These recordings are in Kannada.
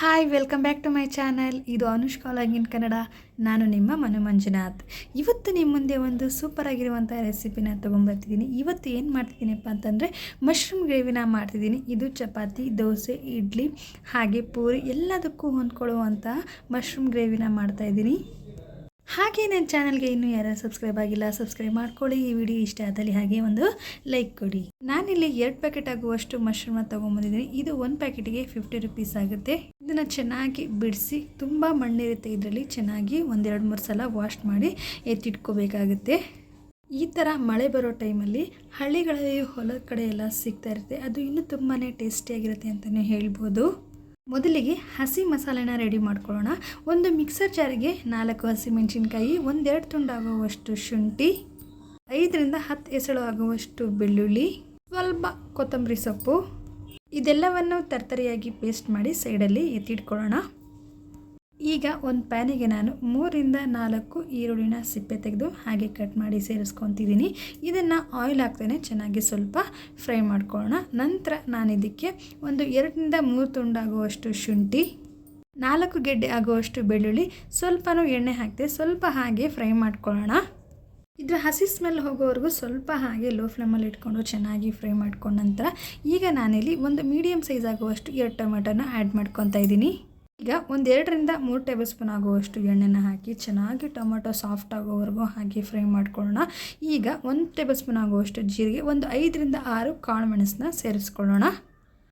Hi welcome back to my channel ಇದು ಅನುಷ್ಕಾ ಲಾಗಿನ್ ಕನ್ನಡ ನಾನು ನಿಮ್ಮ ಮನು ಮಂಜುನಾಥ್. ಇವತ್ತು ನಿಮ್ಮ ಮುಂದೆ ಒಂದು ಸೂಪರ್ ಆಗಿರುವಂಥ ರೆಸಿಪಿನ ತೊಗೊಂಬರ್ತಿದ್ದೀನಿ ಇವತ್ತು ಏನು ಮಾಡ್ತಿದ್ದೀನಿಪ್ಪ ಅಂತಂದರೆ ಮಶ್ರೂಮ್ ಗ್ರೇವಿನ ಮಾಡ್ತಿದ್ದೀನಿ ಇದು ಚಪಾತಿ, ದೋಸೆ, ಇಡ್ಲಿ, ಹಾಗೆ ಪೂರಿ ಎಲ್ಲದಕ್ಕೂ ಹೊಂದ್ಕೊಳ್ಳುವಂಥ ಮಶ್ರೂಮ್ ಗ್ರೇವಿನ ಮಾಡ್ತಾಯಿದ್ದೀನಿ ಹಾಗೆ ನನ್ನ ಚಾನಲ್ಗೆ ಇನ್ನೂ ಯಾರು ಸಬ್ಸ್ಕ್ರೈಬ್ ಆಗಿಲ್ಲ ಸಬ್ಸ್ಕ್ರೈಬ್ ಮಾಡ್ಕೊಳ್ಳಿ. ಈ ವಿಡಿಯೋ ಇಷ್ಟ ಆದಲ್ಲಿ ಹಾಗೆ ಒಂದು ಲೈಕ್ ಕೊಡಿ. ನಾನಿಲ್ಲಿ ಎರಡು ಪ್ಯಾಕೆಟ್ ಆಗುವಷ್ಟು ಮಶ್ರೂಮ್ನ ತೊಗೊಂಬಂದಿದ್ದೀನಿ. ಇದು ಒಂದು ಪ್ಯಾಕೆಟ್ಗೆ ಫಿಫ್ಟಿ ರುಪೀಸ್ ಆಗುತ್ತೆ. ಇದನ್ನು ಚೆನ್ನಾಗಿ ಬಿಡಿಸಿ, ತುಂಬ ಮಣ್ಣಿರುತ್ತೆ. ಇದರಲ್ಲಿ ಚೆನ್ನಾಗಿ ಒಂದೆರಡು ಮೂರು ಸಲ ವಾಶ್ ಮಾಡಿ ಎತ್ತಿಟ್ಕೋಬೇಕಾಗುತ್ತೆ. ಈ ಥರ ಮಳೆ ಬರೋ ಟೈಮಲ್ಲಿ ಹಳ್ಳಿಗಳಲ್ಲಿ ಹೊಲದ ಕಡೆ ಎಲ್ಲ ಸಿಗ್ತಾ ಇರುತ್ತೆ. ಅದು ಇನ್ನೂ ತುಂಬಾ ಟೇಸ್ಟಿಯಾಗಿರುತ್ತೆ ಅಂತಲೇ ಹೇಳ್ಬೋದು. ಮೊದಲಿಗೆ ಹಸಿ ಮಸಾಲೆನ ರೆಡಿ ಮಾಡ್ಕೊಳ್ಳೋಣ. ಒಂದು ಮಿಕ್ಸರ್ ಜಾರಿಗೆ ನಾಲ್ಕು ಹಸಿಮೆಣಸಿನ್ಕಾಯಿ ಒಂದೆರಡು ತುಂಡಾಗುವಷ್ಟು ಶುಂಠಿ, ಐದರಿಂದ ಹತ್ತು ಎಸಳು ಆಗುವಷ್ಟು ಬೆಳ್ಳುಳ್ಳಿ, ಸ್ವಲ್ಪ ಕೊತ್ತಂಬರಿ ಸೊಪ್ಪು. ಇದೆಲ್ಲವನ್ನು ತರ್ತರಿಯಾಗಿ ಪೇಸ್ಟ್ ಮಾಡಿ ಸೈಡಲ್ಲಿ ಎತ್ತಿಟ್ಕೊಳ್ಳೋಣ. ಈಗ ಒಂದು ಪ್ಯಾನಿಗೆ ನಾನು ಮೂರಿಂದ ನಾಲ್ಕು ಈರುಳ್ಳಿನ ಸಿಪ್ಪೆ ತೆಗೆದು ಹಾಗೆ ಕಟ್ ಮಾಡಿ ಸೇರಿಸ್ಕೊತಿದ್ದೀನಿ. ಇದನ್ನು ಆಯಿಲ್ ಹಾಕ್ತೇನೆ ಚೆನ್ನಾಗಿ ಸ್ವಲ್ಪ ಫ್ರೈ ಮಾಡ್ಕೊಳ್ಳೋಣ. ನಂತರ ನಾನು ಇದಕ್ಕೆ ಒಂದು ಎರಡರಿಂದ ಮೂರು ತುಂಡಾಗುವಷ್ಟು ಶುಂಠಿ, ನಾಲ್ಕು ಗೆಡ್ಡೆ ಆಗುವಷ್ಟು ಬೆಳ್ಳುಳ್ಳಿ, ಸ್ವಲ್ಪನೂ ಎಣ್ಣೆ ಹಾಕಿದೆ ಸ್ವಲ್ಪ ಹಾಗೆ ಫ್ರೈ ಮಾಡ್ಕೊಳ್ಳೋಣ. ಇದರ ಹಸಿ ಸ್ಮೆಲ್ ಹೋಗೋವರೆಗೂ ಸ್ವಲ್ಪ ಹಾಗೆ ಲೋ ಫ್ಲೇಮಲ್ಲಿ ಇಟ್ಕೊಂಡು ಚೆನ್ನಾಗಿ ಫ್ರೈ ಮಾಡ್ಕೊಂಡ ನಂತರ ಈಗ ನಾನಿಲ್ಲಿ ಒಂದು ಮೀಡಿಯಮ್ ಸೈಜ್ ಆಗುವಷ್ಟು ಎರಡು ಟೊಮೆಟೊನ ಆ್ಯಡ್ ಮಾಡ್ಕೊತಾ ಇದ್ದೀನಿ. ಈಗ ಒಂದೆರಡರಿಂದ ಮೂರು ಟೇಬಲ್ ಸ್ಪೂನ್ ಆಗುವಷ್ಟು ಎಣ್ಣೆನ ಹಾಕಿ ಚೆನ್ನಾಗಿ ಟೊಮೊಟೊ ಸಾಫ್ಟ್ ಆಗೋವರೆಗೂ ಹಾಕಿ ಫ್ರೈ ಮಾಡ್ಕೊಳ್ಳೋಣ. ಈಗ ಒಂದು ಟೇಬಲ್ ಸ್ಪೂನ್ ಆಗುವಷ್ಟು ಜೀರಿಗೆ, ಒಂದು ಐದರಿಂದ ಆರು ಕಾಳು ಮೆಣಸನ್ನ ಸೇರಿಸ್ಕೊಳ್ಳೋಣ.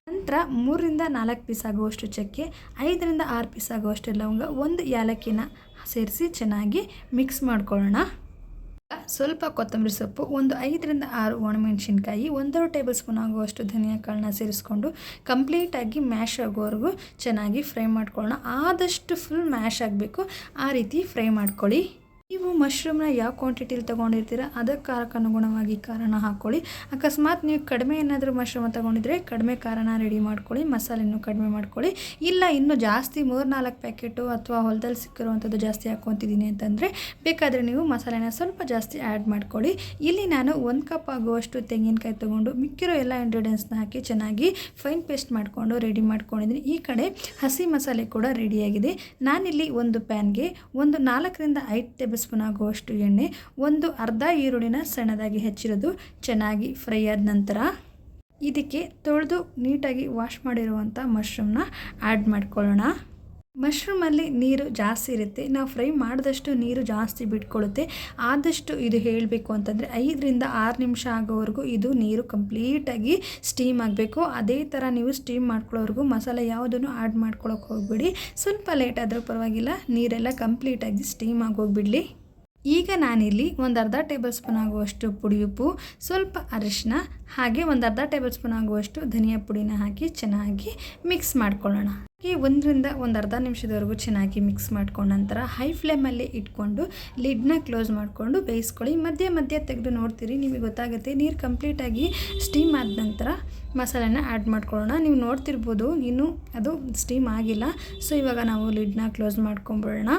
ನಂತರ ಮೂರರಿಂದ ನಾಲ್ಕು ಪೀಸ್ ಆಗುವಷ್ಟು ಚಕ್ಕೆ, ಐದರಿಂದ ಆರು ಪೀಸ್ ಆಗುವಷ್ಟು ಲವಂಗ, ಒಂದು ಏಲಕ್ಕಿನ ಸೇರಿಸಿ ಚೆನ್ನಾಗಿ ಮಿಕ್ಸ್ ಮಾಡ್ಕೊಳ್ಳೋಣ. ಸ್ವಲ್ಪ ಕೊತ್ತಂಬರಿ ಸೊಪ್ಪು, ಒಂದು ಐದರಿಂದ ಆರು ಒಣಮೆಣಸಿನ್ಕಾಯಿ ಒಂದೂವರೆ ಟೇಬಲ್ ಸ್ಪೂನ್ ಆಗುವಷ್ಟು ಧನಿಯಾ ಕಾಳನ್ನ ಸೇರಿಸ್ಕೊಂಡು ಕಂಪ್ಲೀಟಾಗಿ ಮ್ಯಾಶ್ ಆಗೋವರೆಗೂ ಚೆನ್ನಾಗಿ ಫ್ರೈ ಮಾಡ್ಕೊಳ್ಳೋಣ. ಆದಷ್ಟು ಫುಲ್ ಮ್ಯಾಶ್ ಆಗಬೇಕು. ಆ ರೀತಿ ಫ್ರೈ ಮಾಡ್ಕೊಳ್ಳಿ. ನೀವು ಮಶ್ರೂಮ್ನ ಯಾವ ಕ್ವಾಂಟಿಟಿಲಿ ತೊಗೊಂಡಿರ್ತೀರ ಅದಕ್ಕೆ ಅನುಗುಣವಾಗಿ ಖಾರನ ಹಾಕ್ಕೊಳ್ಳಿ ಅಕಸ್ಮಾತ್ ನೀವು ಕಡಿಮೆ ಏನಾದರೂ ಮಶ್ರೂಮ್ ತೊಗೊಂಡಿದ್ರೆ ಕಡಿಮೆ ಕಾರಣ ರೆಡಿ ಮಾಡ್ಕೊಳ್ಳಿ ಮಸಾಲೆನೂ ಕಡಿಮೆ ಮಾಡ್ಕೊಳ್ಳಿ. ಇಲ್ಲ, ಇನ್ನೂ ಜಾಸ್ತಿ ಮೂರು ನಾಲ್ಕು ಪ್ಯಾಕೆಟು ಅಥವಾ ಹೊಲದಲ್ಲಿ ಸಿಕ್ಕಿರುವಂಥದ್ದು ಜಾಸ್ತಿ ಹಾಕ್ಕೊತಿದ್ದೀನಿ ಅಂತಂದರೆ ಬೇಕಾದರೆ ನೀವು ಮಸಾಲೆನ ಸ್ವಲ್ಪ ಜಾಸ್ತಿ ಆ್ಯಡ್ ಮಾಡ್ಕೊಳ್ಳಿ. ಇಲ್ಲಿ ನಾನು ಒಂದು ಕಪ್ ಆಗುವಷ್ಟು ತೆಂಗಿನಕಾಯಿ ತೊಗೊಂಡು ಮಿಕ್ಕಿರೋ ಎಲ್ಲ ಇಂಗ್ರೀಡಿಯೆಂಟ್ಸ್ನ ಹಾಕಿ ಚೆನ್ನಾಗಿ ಫೈನ್ ಪೇಸ್ಟ್ ಮಾಡಿಕೊಂಡು ರೆಡಿ ಮಾಡ್ಕೊಂಡಿದ್ದೀನಿ. ಈ ಕಡೆ ಹಸಿ ಮಸಾಲೆ ಕೂಡ ರೆಡಿಯಾಗಿದೆ ನಾನಿಲ್ಲಿ ಒಂದು ಪ್ಯಾನ್ಗೆ ಒಂದು ನಾಲ್ಕರಿಂದ ಐದು ಟೇಬಲ್ ಸ್ಪೂನ್ ಆಗುವಷ್ಟು ಎಣ್ಣೆ ಒಂದು ಅರ್ಧ ಈರುಳ್ಳಿನ ಸಣ್ಣದಾಗಿ ಹೆಚ್ಚಿರೋದು ಚೆನ್ನಾಗಿ ಫ್ರೈ ಆದ ನಂತರ ಇದಕ್ಕೆ ತೊಳೆದು ನೀಟಾಗಿ ವಾಶ್ ಮಾಡಿರುವಂಥ ಮಶ್ರೂಮ್ನ ಆ್ಯಡ್ ಮಾಡ್ಕೊಳ್ಳೋಣ. ಮಶ್ರೂಮಲ್ಲಿ ನೀರು ಜಾಸ್ತಿ ಇರುತ್ತೆ. ನಾವು ಫ್ರೈ ಮಾಡಿದಷ್ಟು ನೀರು ಜಾಸ್ತಿ ಬಿಟ್ಕೊಳ್ಳುತ್ತೆ ಆದಷ್ಟು ಇದು ಹೇಳಬೇಕು ಅಂತಂದರೆ ಐದರಿಂದ ಆರು ನಿಮಿಷ ಆಗೋವರೆಗೂ ಇದು ನೀರು ಕಂಪ್ಲೀಟಾಗಿ ಸ್ಟೀಮ್ ಆಗಬೇಕು. ಅದೇ ಥರ ನೀವು ಸ್ಟೀಮ್ ಮಾಡ್ಕೊಳ್ಳೋವರೆಗೂ ಮಸಾಲೆ ಯಾವುದನ್ನು ಆ್ಯಡ್ ಮಾಡ್ಕೊಳ್ಳೋಕೆ ಹೋಗ್ಬಿಡಿ. ಸ್ವಲ್ಪ ಲೇಟ್ ಆದರೂ ಪರವಾಗಿಲ್ಲ, ನೀರೆಲ್ಲ ಕಂಪ್ಲೀಟಾಗಿ ಸ್ಟೀಮ್ ಆಗೋಗ್ಬಿಡಲಿ ಈಗ ನಾನಿಲ್ಲಿ ಒಂದು ಅರ್ಧ ಟೇಬಲ್ ಸ್ಪೂನ್ ಆಗುವಷ್ಟು ಪುಡಿ ಉಪ್ಪು, ಸ್ವಲ್ಪ ಅರಿಶಿನ ಹಾಗೆ ಒಂದು ಅರ್ಧ ಟೇಬಲ್ ಸ್ಪೂನ್ ಆಗುವಷ್ಟು ಧನಿಯಾ ಪುಡಿನ ಹಾಕಿ ಚೆನ್ನಾಗಿ ಮಿಕ್ಸ್ ಮಾಡ್ಕೊಳ್ಳೋಣ. ಈ ಒಂದರಿಂದ ಒಂದು ಅರ್ಧ ನಿಮಿಷದವರೆಗೂ ಚೆನ್ನಾಗಿ ಮಿಕ್ಸ್ ಮಾಡ್ಕೊಂಡ ನಂತರ ಹೈ ಫ್ಲೇಮಲ್ಲಿ ಇಟ್ಕೊಂಡು ಲಿಡ್ನ ಕ್ಲೋಸ್ ಮಾಡಿಕೊಂಡು ಬೇಯಿಸ್ಕೊಳ್ಳಿ. ಮಧ್ಯೆ ಮಧ್ಯೆ ತೆಗೆದು ನೋಡ್ತೀರಿ, ನಿಮಗೆ ಗೊತ್ತಾಗುತ್ತೆ ನೀರು ಕಂಪ್ಲೀಟಾಗಿ ಸ್ಟೀಮ್ ಆದ ನಂತರ ಮಸಾಲೆನ ಆ್ಯಡ್ ಮಾಡ್ಕೊಳ್ಳೋಣ. ನೀವು ನೋಡ್ತಿರ್ಬೋದು, ಇನ್ನೂ ಅದು ಸ್ಟೀಮ್ ಆಗಿಲ್ಲ. ಸೊ ಇವಾಗ ನಾವು ಲಿಡ್ನ ಕ್ಲೋಸ್ ಮಾಡ್ಕೊಂಬಿಡೋಣ.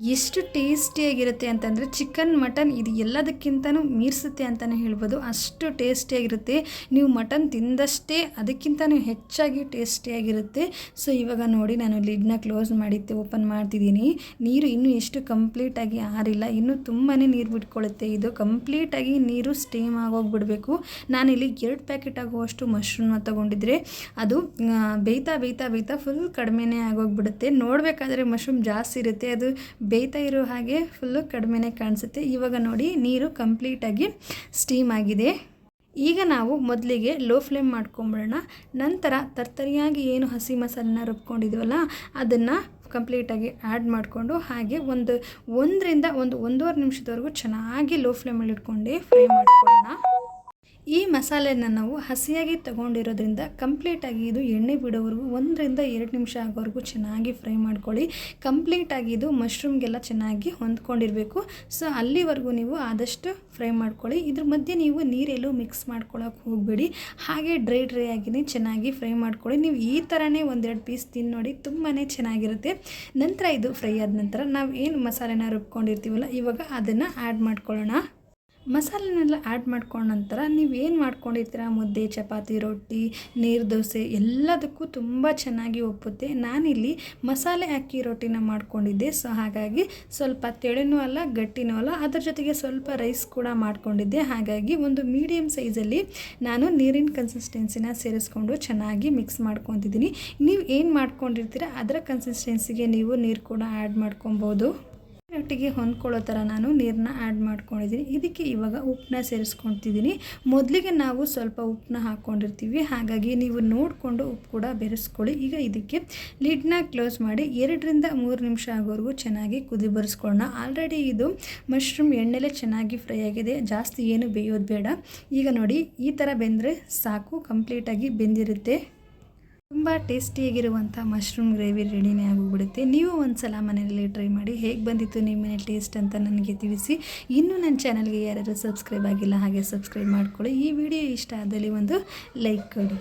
ಎಷ್ಟು ಟೇಸ್ಟಿಯಾಗಿರುತ್ತೆ ಅಂತಂದರೆ ಚಿಕನ್, ಮಟನ್ ಇದು ಎಲ್ಲದಕ್ಕಿಂತನೂ ಮೀರಿಸುತ್ತೆ ಅಂತಲೇ ಹೇಳ್ಬೋದು. ಅಷ್ಟು ಟೇಸ್ಟಿಯಾಗಿರುತ್ತೆ. ನೀವು ಮಟನ್ ತಿಂದಷ್ಟೇ ಅದಕ್ಕಿಂತನೂ ಹೆಚ್ಚಾಗಿ ಟೇಸ್ಟಿಯಾಗಿರುತ್ತೆ. ಸೊ, ಇವಾಗ ನೋಡಿ ನಾನು ಲಿಡ್ನ ಕ್ಲೋಸ್ ಮಾಡಿದ್ದೆ, ಓಪನ್ ಮಾಡ್ತಿದ್ದೀನಿ. ನೀರು ಇನ್ನೂ ಎಷ್ಟು ಕಂಪ್ಲೀಟಾಗಿ ಆರಿಲ್ಲ. ಇನ್ನೂ ತುಂಬಾ ನೀರು ಬಿಟ್ಕೊಳ್ಳುತ್ತೆ ಇದು ಕಂಪ್ಲೀಟಾಗಿ ನೀರು ಸ್ಟೀಮ್ ಆಗೋಗ್ಬಿಡಬೇಕು. ನಾನಿಲ್ಲಿ ಎರಡು ಪ್ಯಾಕೆಟ್ ಆಗುವಷ್ಟು ಮಶ್ರೂಮ್ನ ತೊಗೊಂಡಿದ್ರೆ ಅದು ಬೇಯ್ತಾ ಬೇಯ್ತಾ ಬೇಯ್ತಾ ಫುಲ್ ಕಡಿಮೆನೇ ಆಗೋಗ್ಬಿಡುತ್ತೆ. ನೋಡಬೇಕಾದ್ರೆ ಮಶ್ರೂಮ್ ಜಾಸ್ತಿ ಇರುತ್ತೆ. ಅದು ಬೇಯ್ತಾ ಇರೋ ಹಾಗೆ ಫುಲ್ಲು ಕಡಿಮೆನೇ ಕಾಣಿಸುತ್ತೆ. ಇವಾಗ ನೋಡಿ, ನೀರು ಕಂಪ್ಲೀಟಾಗಿ ಸ್ಟೀಮ್ ಆಗಿದೆ. ಈಗ ನಾವು ಮೊದಲಿಗೆ ಲೋ ಫ್ಲೇಮ್ ಮಾಡ್ಕೊಂಬಿಡೋಣ. ನಂತರ ತರ್ತರಿಯಾಗಿ ಏನು ಹಸಿ ಮಸಾಲನ್ನ ರುಬ್ಕೊಂಡಿದ್ವಲ್ಲ, ಅದನ್ನು ಕಂಪ್ಲೀಟಾಗಿ ಆ್ಯಡ್ ಮಾಡಿಕೊಂಡು ಹಾಗೆ ಒಂದು ಒಂದರಿಂದ ಒಂದು ಒಂದೂವರೆ ನಿಮಿಷದವರೆಗೂ ಚೆನ್ನಾಗಿ ಲೋ ಫ್ಲೇಮಲ್ಲಿ ಇಟ್ಕೊಂಡು ಫ್ರೈ ಮಾಡ್ಕೊಳ್ಳೋಣ. ಈ ಮಸಾಲೆನ ನಾವು ಹಸಿಯಾಗಿ ತಗೊಂಡಿರೋದ್ರಿಂದ ಕಂಪ್ಲೀಟಾಗಿ ಇದು ಎಣ್ಣೆ ಬಿಡೋವರೆಗೂ ಒಂದರಿಂದ ಎರಡು ನಿಮಿಷ ಆಗೋವರೆಗೂ ಚೆನ್ನಾಗಿ ಫ್ರೈ ಮಾಡ್ಕೊಳ್ಳಿ. ಕಂಪ್ಲೀಟಾಗಿ ಇದು ಮಶ್ರೂಮ್ಗೆಲ್ಲ ಚೆನ್ನಾಗಿ ಹೊಂದ್ಕೊಂಡಿರಬೇಕು. ಸೊ, ಅಲ್ಲಿವರೆಗೂ ನೀವು ಆದಷ್ಟು ಫ್ರೈ ಮಾಡ್ಕೊಳ್ಳಿ. ಇದ್ರ ಮಧ್ಯೆ ನೀವು ನೀರೆಲ್ಲೂ ಮಿಕ್ಸ್ ಮಾಡ್ಕೊಳ್ಳೋಕೆ ಹೋಗಬೇಡಿ. ಹಾಗೆ ಡ್ರೈ ಡ್ರೈ ಆಗಿನೇ ಚೆನ್ನಾಗಿ ಫ್ರೈ ಮಾಡ್ಕೊಳ್ಳಿ. ನೀವು ಈ ಥರನೇ ಒಂದೆರಡು ಪೀಸ್ ತಿನ್ನು ನೋಡಿ ತುಂಬಾ ಚೆನ್ನಾಗಿರುತ್ತೆ. ನಂತರ ಇದು ಫ್ರೈ ಆದ ನಂತರ ನಾವು ಏನು ಮಸಾಲೆನ ರುಬ್ಕೊಂಡಿರ್ತೀವಲ್ಲ, ಇವಾಗ ಅದನ್ನು ಆ್ಯಡ್ ಮಾಡ್ಕೊಳ್ಳೋಣ. ಮಸಾಲೆನೆಲ್ಲ ಆ್ಯಡ್ ಮಾಡ್ಕೊಂಡ ನಂತರ ನೀವು ಏನು ಮಾಡ್ಕೊಂಡಿರ್ತೀರ? ಮುದ್ದೆ, ಚಪಾತಿ, ರೊಟ್ಟಿ, ನೀರು ದೋಸೆ ಎಲ್ಲದಕ್ಕೂ ತುಂಬ ಚೆನ್ನಾಗಿ ಒಪ್ಪುತ್ತೆ. ನಾನಿಲ್ಲಿ ಮಸಾಲೆ ಅಕ್ಕಿ ರೊಟ್ಟಿನ ಮಾಡ್ಕೊಂಡಿದ್ದೆ. ಸೊ ಹಾಗಾಗಿ ಸ್ವಲ್ಪ ತೆಳೆನೂ ಅಲ್ಲ, ಗಟ್ಟಿನೂ ಅಲ್ಲ, ಅದರ ಜೊತೆಗೆ ಸ್ವಲ್ಪ ರೈಸ್ ಕೂಡ ಮಾಡ್ಕೊಂಡಿದ್ದೆ. ಹಾಗಾಗಿ ಒಂದು ಮೀಡಿಯಮ್ ಸೈಜಲ್ಲಿ ನಾನು ನೀರಿನ ಕನ್ಸಿಸ್ಟೆನ್ಸಿನ ಸೇರಿಸ್ಕೊಂಡು ಚೆನ್ನಾಗಿ ಮಿಕ್ಸ್ ಮಾಡ್ಕೊತಿದ್ದೀನಿ. ನೀವು ಏನು ಮಾಡ್ಕೊಂಡಿರ್ತೀರ? ಅದರ ಕನ್ಸಿಸ್ಟೆನ್ಸಿಗೆ ನೀವು ನೀರು ಕೂಡ ಆ್ಯಡ್ ಮಾಡ್ಕೊಬೋದು. ಒಟ್ಟಿಗೆ ಹೊಂದ್ಕೊಳ್ಳೋ ಥರ ನಾನು ನೀರನ್ನ ಆ್ಯಡ್ ಮಾಡ್ಕೊಂಡಿದ್ದೀನಿ. ಇದಕ್ಕೆ ಇವಾಗ ಉಪ್ಪನ್ನ ಸೇರಿಸ್ಕೊತಿದ್ದೀನಿ ಮೊದಲಿಗೆ ನಾವು ಸ್ವಲ್ಪ ಉಪ್ಪನ್ನ ಹಾಕ್ಕೊಂಡಿರ್ತೀವಿ. ಹಾಗಾಗಿ ನೀವು ನೋಡಿಕೊಂಡು ಉಪ್ಪು ಕೂಡ ಬೆರೆಸ್ಕೊಳ್ಳಿ. ಈಗ ಇದಕ್ಕೆ ಲಿಡ್ನ ಕ್ಲೋಸ್ ಮಾಡಿ ಎರಡರಿಂದ ಮೂರು ನಿಮಿಷ ಆಗೋವರೆಗೂ ಚೆನ್ನಾಗಿ ಕುದಿ ಬರೆಸ್ಕೊಳ್ಳೋಣ. ಆಲ್ರೆಡಿ ಇದು ಮಶ್ರೂಮ್ ಎಣ್ಣೆಲೆ ಚೆನ್ನಾಗಿ ಫ್ರೈ ಆಗಿದೆ. ಜಾಸ್ತಿ ಏನು ಬೇಯೋದು ಬೇಡ. ಈಗ ನೋಡಿ, ಈ ಥರ ಬೆಂದರೆ ಸಾಕು ಕಂಪ್ಲೀಟಾಗಿ ಬೆಂದಿರುತ್ತೆ. ತುಂಬ ಟೇಸ್ಟಿಯಾಗಿರುವಂಥ ಮಶ್ರೂಮ್ ಗ್ರೇವಿ ರೆಡಿನೇ ಆಗೋಗ್ಬಿಡುತ್ತೆ ನೀವು ಒಂದು ಸಲ ಮನೆಯಲ್ಲಿ ಟ್ರೈ ಮಾಡಿ ಹೇಗೆ ಬಂದಿತ್ತು ನಿಮ್ಮ ಮನೆ ಟೇಸ್ಟ್ ಅಂತ ನನಗೆ ತಿಳಿಸಿ. ಇನ್ನೂ ನನ್ನ ಚಾನಲ್ಗೆ ಯಾರಾದರೂ ಸಬ್ಸ್ಕ್ರೈಬ್ ಆಗಿಲ್ಲ ಹಾಗೆ ಸಬ್ಸ್ಕ್ರೈಬ್ ಮಾಡ್ಕೊಳ್ಳಿ. ಈ ವಿಡಿಯೋ ಇಷ್ಟ ಆದಲ್ಲಿ ಒಂದು ಲೈಕ್ ಕೊಡಿ.